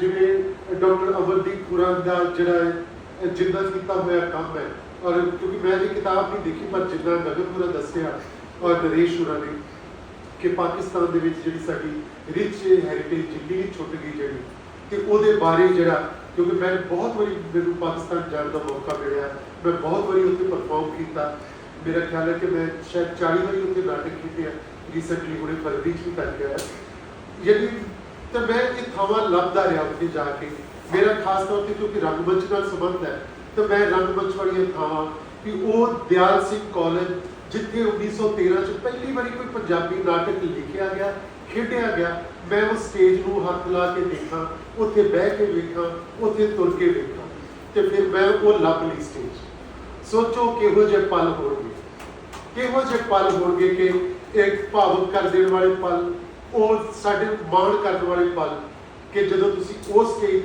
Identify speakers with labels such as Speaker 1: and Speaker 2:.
Speaker 1: ਜਿਵੇਂ ਡਾਕਟਰ ਅਮਰਦੀਪ ਖੁਰਾਨ ਦਾ ਜਿਹੜਾ ਹੈ, ਜਿੰਦਾ ਕੀਤਾ ਹੋਇਆ ਕੰਮ ਹੈ। ਔਰ ਕਿਉਂਕਿ ਮੈਂ ਇਹ ਕਿਤਾਬ ਨਹੀਂ ਦੇਖੀ, ਪਰ ਜਿੰਨਾ ਨਗਰਪੁਰਾ ਦੱਸਿਆ ਔਰ ਨਰੇਸ਼ ਹੋਰਾਂ ਨੇ ਕਿ ਪਾਕਿਸਤਾਨ ਦੇ ਵਿੱਚ ਜਿਹੜੀ ਸਾਡੀ ਰਿਚ ਹੈਰੀਟੇਜ ਜਿੰਨੀ ਛੁੱਟ ਗਈ ਜਿਹੜੀ, ਤੇ ਉਹਦੇ ਬਾਰੇ ਜਿਹੜਾ, ਕਿਉਂਕਿ ਮੈਂ ਬਹੁਤ ਵਾਰੀ ਮੈਨੂੰ ਪਾਕਿਸਤਾਨ ਜਾਣ ਦਾ ਮੌਕਾ ਮਿਲਿਆ, ਮੈਂ ਬਹੁਤ ਵਾਰੀ ਉੱਥੇ ਪਰਫਾਰਮ ਕੀਤਾ। ਮੇਰਾ ਖਿਆਲ ਹੈ ਕਿ ਮੈਂ ਸ਼ਾਇਦ 40 ਵਾਰੀ ਉੱਥੇ ਨਾਟਕ ਕੀਤੇ ਆ ਰੀਸੈਂਟਲੀ ਹੁਣੇ ਫਰਵਰੀ ਚ ਵੀ ਕਰਕੇ ਆਇਆ ਯਦੀ ਤੇ ਮੈਂ ਇਹ ਥਾਵਾਂ ਲੱਭਦਾ ਰਿਹਾ ਉੱਥੇ ਜਾ ਕੇ। ਮੇਰਾ ਖਾਸ ਤੌਰ ਤੇ ਕਿਉਂਕਿ ਰੰਗਮੰਚ ਨਾਲ ਸੰਬੰਧ ਹੈ, ਤਾਂ ਮੈਂ ਰੰਗਮੰਚ ਵਾਲੀਆਂ ਥਾਵਾਂ ਕਿ ਉਹ ਦਿਆਲ ਸਿੰਘ ਕਾਲਜ, ਜਿੱਥੇ 1913 ਚ ਪਹਿਲੀ ਵਾਰੀ ਕੋਈ ਪੰਜਾਬੀ ਨਾਟਕ ਲਿਖਿਆ ਗਿਆ, ਖੇਡਿਆ ਗਿਆ, ਮੈਂ ਉਹ ਸਟੇਜ ਨੂੰ ਹੱਥ ਲਾ ਕੇ ਦੇਖਾਂ, ਉੱਥੇ ਬਹਿ ਕੇ ਵੇਖਾਂ, ਉੱਥੇ ਤੁਰ ਕੇ ਵੇਖਾਂ, ਤੇ ਫਿਰ ਮੈਂ ਉਹ ਲੱਭ ਲਈ ਸਟੇਜ ਸੋਚੋ ਕਿਹੋ ਜਿਹੇ ਪਲ ਹੋਣਗੇ। ਕਿਹੋ ਜਿਹੇ ਪਲ ਹੋਣਗੇ ਕਿ ਇੱਕ ਭਾਵੁਕ ਕਰ ਦੇਣ ਵਾਲੇ ਪਲ ਉਹ ਸਾਡੇ ਮਾਣ ਕਰਨ ਵਾਲੇ ਪਲ ਕਿ ਜਦੋਂ ਤੁਸੀਂ ਉਸ ਸਟੇਜ